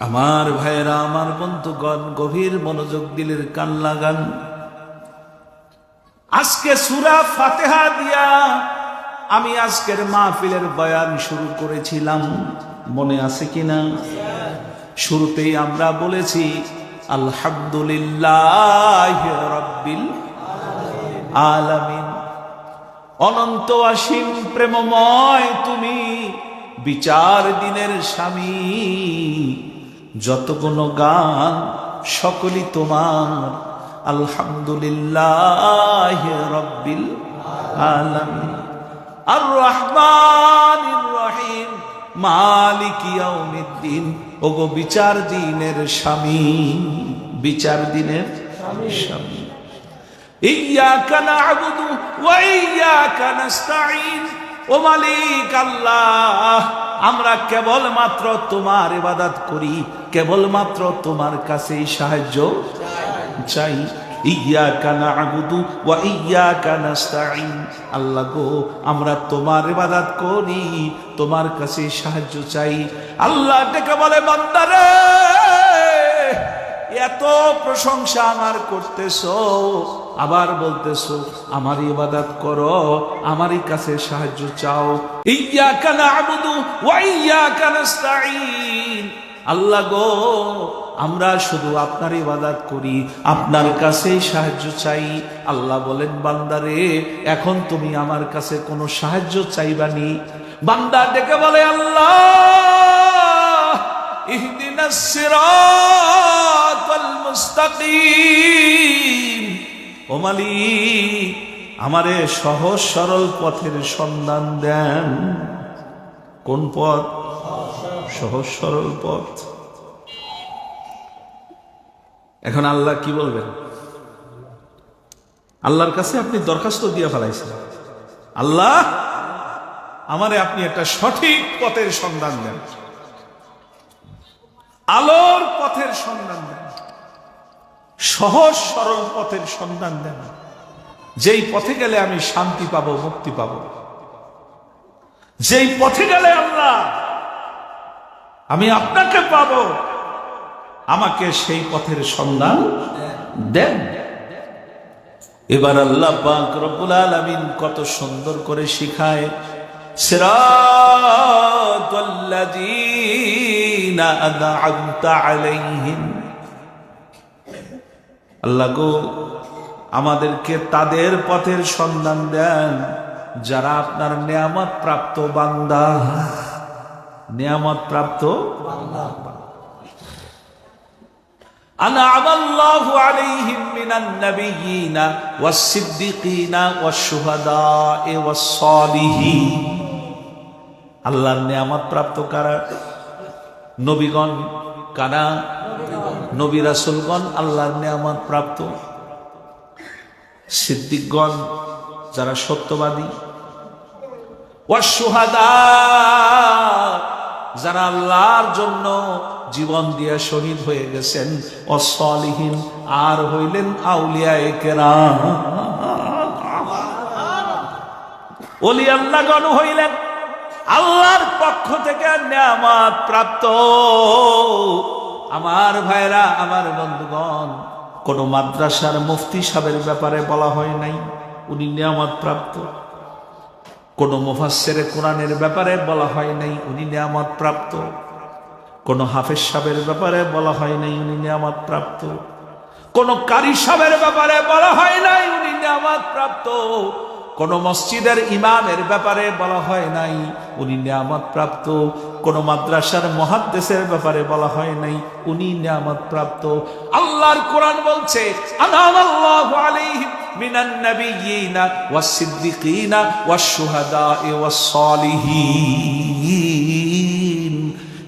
আমার ভাইয়েরা, আমার বন্ধুগণ, গভীর মনোযোগ দিলের কান লাগান। আজকে সুরা ফাতেহা দিয়া আমি আজকের মাহফিলের বয়ান শুরু করেছিলাম। মনে আছে কিনা? শুরুতেই আমরা বলেছি, আলহামদুলিল্লাহ রব্বিল আলামিন। অনন্ত অসীম প্রেমময় তুমি বিচার দিনের স্বামী। যত কোনো গান সকলই তোমার। আলহামদুলিল্লাহ রব্বিল আলামিন। আর রহমান রহিম। মালিক ইয়াউমিদ্দিন। ওগো বিচার দিনের স্বামী। বিচার দিনের স্বামী। ইয়াকা না'বুদু ওয়া ইয়াকা নাস্তাঈন। ও মালিক আল্লাহ, আমরা কেবলমাত্র তোমার ইবাদত করি, কেবলমাত্র তোমার কাছেই সাহায্য চাই। আল্লাহ গো, আমরা তোমার করি, তোমার কাছে সাহায্য চাই। আল্লাহ বলে, বান্দারে! এত প্রশংসা আমার করতেছো। আবার বলতেছো, আমার ইবাদত করো, আমারই কাছে সাহায্য চাও। ইয়াকা না'বুদু ওয়া ইয়াকা নাস্তাঈন। আল্লাহ গো, আমরা শুধু আপনার ইবাদত করি, আপনার কাছেই সাহায্য চাই। আল্লাহ বলেন, বান্দারে, এখন তুমি আমার কাছে কোনো সাহায্য চাইবানি। বান্দা ডেকে বলে, আল্লাহ! اهدنا الصراط المستقيم ও মালিক আমারে সহজ সরল পথের সন্ধান দেন কোন পথ সহজ সরল পথ এখন আল্লাহ কি বলবেন আল্লাহর কাছে আপনি দরখাস্ত দিয়ে ফেলাইছেন আল্লাহ আমারে আপনি একটা সঠিক পথের সন্ধান দেন আলোর পথের সন্ধান দেন। সহজ, সরল পথের সন্ধান দেন। যেই পথে গেলে আমি শান্তি পাবো, মুক্তি পাবো। যেই পথে গেলে আল্লাহ আমি আপনাকে পাবো, আমাকে সেই পথের সন্ধান দেন। এবার আল্লাহ পাক আলামিন কত সুন্দর করে শিখায় আলাইহিম আল্লাহ গো আমাদেরকে তাদের পথের সন্ধান দেন যারা আপনার নিয়ামত প্রাপ্ত বান্দা নিয়ামত প্রাপ্ত أنعم الله عليهم من النبيين والصديقين والشهداء والصالحين আল্লাহর নিয়ামত প্রাপ্ত কারা নবীগণ কারা? নবী রাসুলগণ, আল্লাহর নিয়ামত প্রাপ্ত। সিদ্দিকগণ, যারা সত্যবাদী। যারা আল্লাহর জন্য জীবন দিয়ে শহীদ হয়ে গেছেন। অসলিহীন আর হইলেন আউলিয়া একেরা অলি আল্লাহগণ হইলেন আল্লাহর পক্ষ থেকে নিয়ামত প্রাপ্ত। আমার ভাইরা আমার বন্ধুগণ, কোন মাদ্রাসার মুফতি সাহেবের ব্যাপারে বলা হয় নাই, উনি নিয়ামত প্রাপ্ত। কোন মুফাসের কোরআনের ব্যাপারে বলা হয় নাই, উনি নিয়ামত প্রাপ্ত। কোন হাফেজ সাহেবের ব্যাপারে বলা হয় নাই, উনি নিয়ামত প্রাপ্ত। কোন কারি সাহেবের ব্যাপারে বলা হয় নাই, উনি নিয়ামত প্রাপ্ত। কোন মসজিদের ইমামের ব্যাপারে বলা হয় নাই, উনি নিয়ামত প্রাপ্ত কোন মাদ্রাসার মহাদেশের ব্যাপারে বলা হয় নাই, উনি নিয়ামত প্রাপ্ত আল্লাহর কোরআন বলছে আল্লাহ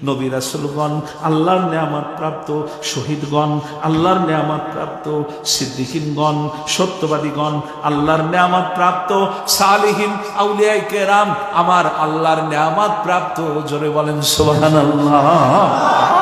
নবী রাসুলগণ, আল্লাহর নেয়ামাত প্রাপ্ত শহীদগণ, আল্লাহর নেয়ামাত প্রাপ্ত সিদ্দিকিনগণ, সত্যবাদীগণ, আল্লাহর নেয়ামাত প্রাপ্ত সালিহীন আউলিয়াই কেরাম, আমার আল্লাহর নেয়ামাত প্রাপ্ত, জোরে বলেন সুবহানাল্লাহ।